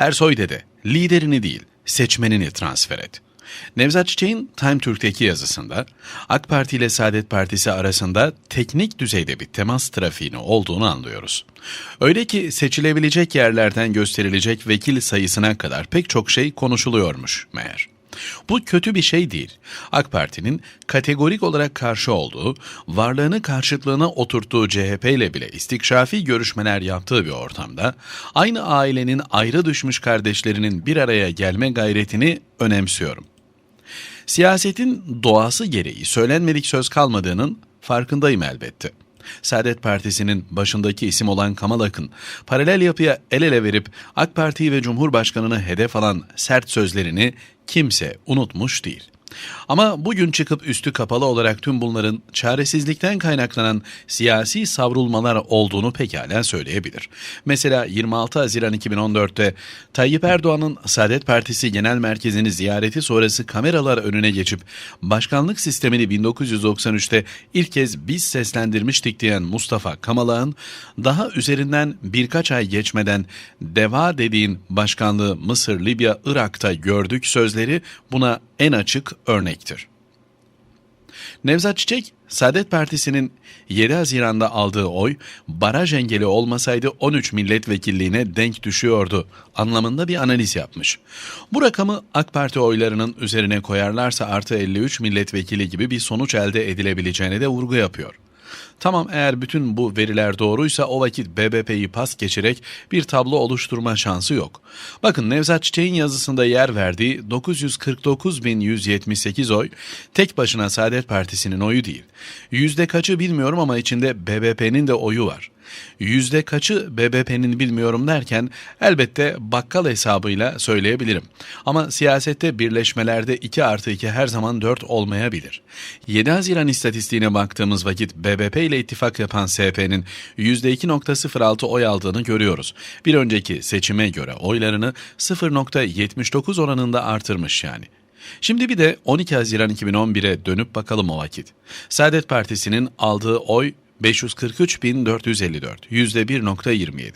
Ersoy Dede, liderini değil, seçmenini transfer et. Nevzat Çiçek'in Time Türk'teki yazısında AK Parti ile Saadet Partisi arasında teknik düzeyde bir temas trafiğini olduğunu anlıyoruz. Öyle ki seçilebilecek yerlerden gösterilecek vekil sayısına kadar pek çok şey konuşuluyormuş meğer. Bu kötü bir şey değil. AK Parti'nin kategorik olarak karşı olduğu, varlığını karşıtlığına oturttuğu CHP ile bile istikşafi görüşmeler yaptığı bir ortamda, aynı ailenin ayrı düşmüş kardeşlerinin bir araya gelme gayretini önemsiyorum. Siyasetin doğası gereği söylenmedik söz kalmadığının farkındayım elbette. Saadet Partisi'nin başındaki isim olan Kamal Akın, paralel yapıya el ele verip AK Parti ve Cumhurbaşkanı'nı hedef alan sert sözlerini kimse unutmuş değil. Ama bugün çıkıp üstü kapalı olarak tüm bunların çaresizlikten kaynaklanan siyasi savrulmalar olduğunu pekala söyleyebilir. Mesela 26 Haziran 2014'te Tayyip Erdoğan'ın Saadet Partisi Genel Merkezi'ni ziyareti sonrası kameralar önüne geçip başkanlık sistemini 1993'te ilk kez biz seslendirmiştik diyen Mustafa Kamalağ'ın daha üzerinden birkaç ay geçmeden deva dediğin başkanlığı Mısır, Libya, Irak'ta gördük sözleri buna en açık örnektir. Nevzat Çiçek, Saadet Partisi'nin 7 Haziran'da aldığı oy, baraj engeli olmasaydı 13 milletvekilliğine denk düşüyordu anlamında bir analiz yapmış. Bu rakamı AK Parti oylarının üzerine koyarlarsa artı 53 milletvekili gibi bir sonuç elde edilebileceğine de vurgu yapıyor. Tamam eğer bütün bu veriler doğruysa o vakit BBP'yi pas geçerek bir tablo oluşturma şansı yok. Bakın Nevzat Çiçek'in yazısında yer verdiği 949.178 oy tek başına Saadet Partisi'nin oyu değil. Yüzde kaçı bilmiyorum ama içinde BBP'nin de oyu var. Yüzde kaçı BBP'nin bilmiyorum derken elbette bakkal hesabıyla söyleyebilirim. Ama siyasette birleşmelerde 2 artı 2 her zaman 4 olmayabilir. 7 Haziran istatistiğine baktığımız vakit BBP ile ittifak yapan SP'nin %2.06 oy aldığını görüyoruz. Bir önceki seçime göre oylarını 0.79 oranında artırmış yani. Şimdi bir de 12 Haziran 2011'e dönüp bakalım o vakit. Saadet Partisi'nin aldığı oy 543.454, %1.27.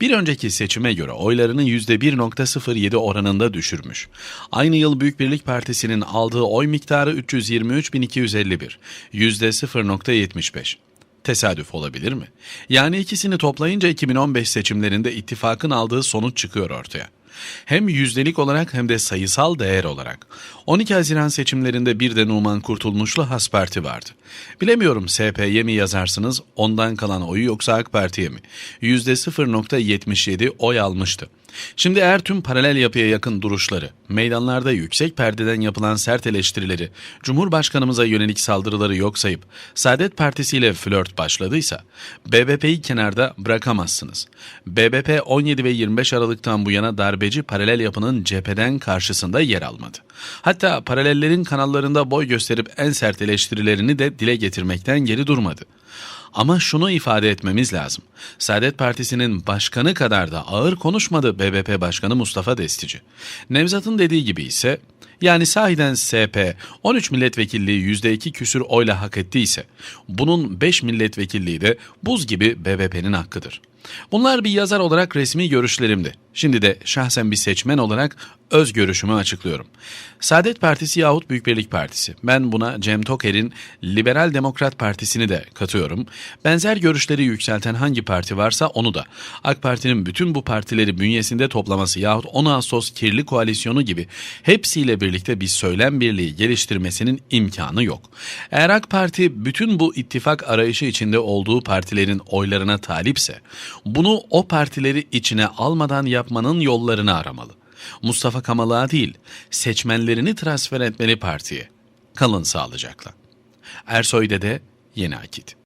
Bir önceki seçime göre oylarını %1.07 oranında düşürmüş. Aynı yıl Büyük Birlik Partisi'nin aldığı oy miktarı 323.251, %0.75. Tesadüf olabilir mi? Yani ikisini toplayınca 2015 seçimlerinde ittifakın aldığı sonuç çıkıyor ortaya. Hem yüzdelik olarak hem de sayısal değer olarak. 12 Haziran seçimlerinde bir de Numan Kurtulmuşlu Has Parti vardı. Bilemiyorum SP'ye mi yazarsınız ondan kalan oyu yoksa AK Parti'ye mi? %0.77 oy almıştı. Şimdi eğer tüm paralel yapıya yakın duruşları, meydanlarda yüksek perdeden yapılan sert eleştirileri, Cumhurbaşkanımıza yönelik saldırıları yok sayıp Saadet Partisi ile flört başladıysa BBP'yi kenarda bırakamazsınız. BBP 17 ve 25 Aralık'tan bu yana darbeci paralel yapının cepheden karşısında yer almadı. Hatta paralellerin kanallarında boy gösterip en sert eleştirilerini de dile getirmekten geri durmadı. Ama şunu ifade etmemiz lazım. Saadet Partisi'nin başkanı kadar da ağır konuşmadı BBP Başkanı Mustafa Destici. Nevzat'ın dediği gibi ise yani sahiden SP 13 milletvekilliği %2 küsür oyla hak ettiyse bunun 5 milletvekilliği de buz gibi BBP'nin hakkıdır. Bunlar bir yazar olarak resmi görüşlerimdi. Şimdi de şahsen bir seçmen olarak öz görüşümü açıklıyorum. Saadet Partisi yahut Büyük Birlik Partisi. Ben buna Cem Toker'in Liberal Demokrat Partisi'ni de katıyorum. Benzer görüşleri yükselten hangi parti varsa onu da. AK Parti'nin bütün bu partileri bünyesinde toplaması yahut 10 Ağustos kirli koalisyonu gibi hepsiyle birlikte bir söylem birliği geliştirmesinin imkanı yok. Eğer AK Parti bütün bu ittifak arayışı içinde olduğu partilerin oylarına talipse bunu o partileri içine almadan yapmanın yollarını aramalı. Mustafa Kamal'a değil, seçmenlerini transfer etmeli partiye. Kalın sağlıcakla. Ersoy'da de yeni akit.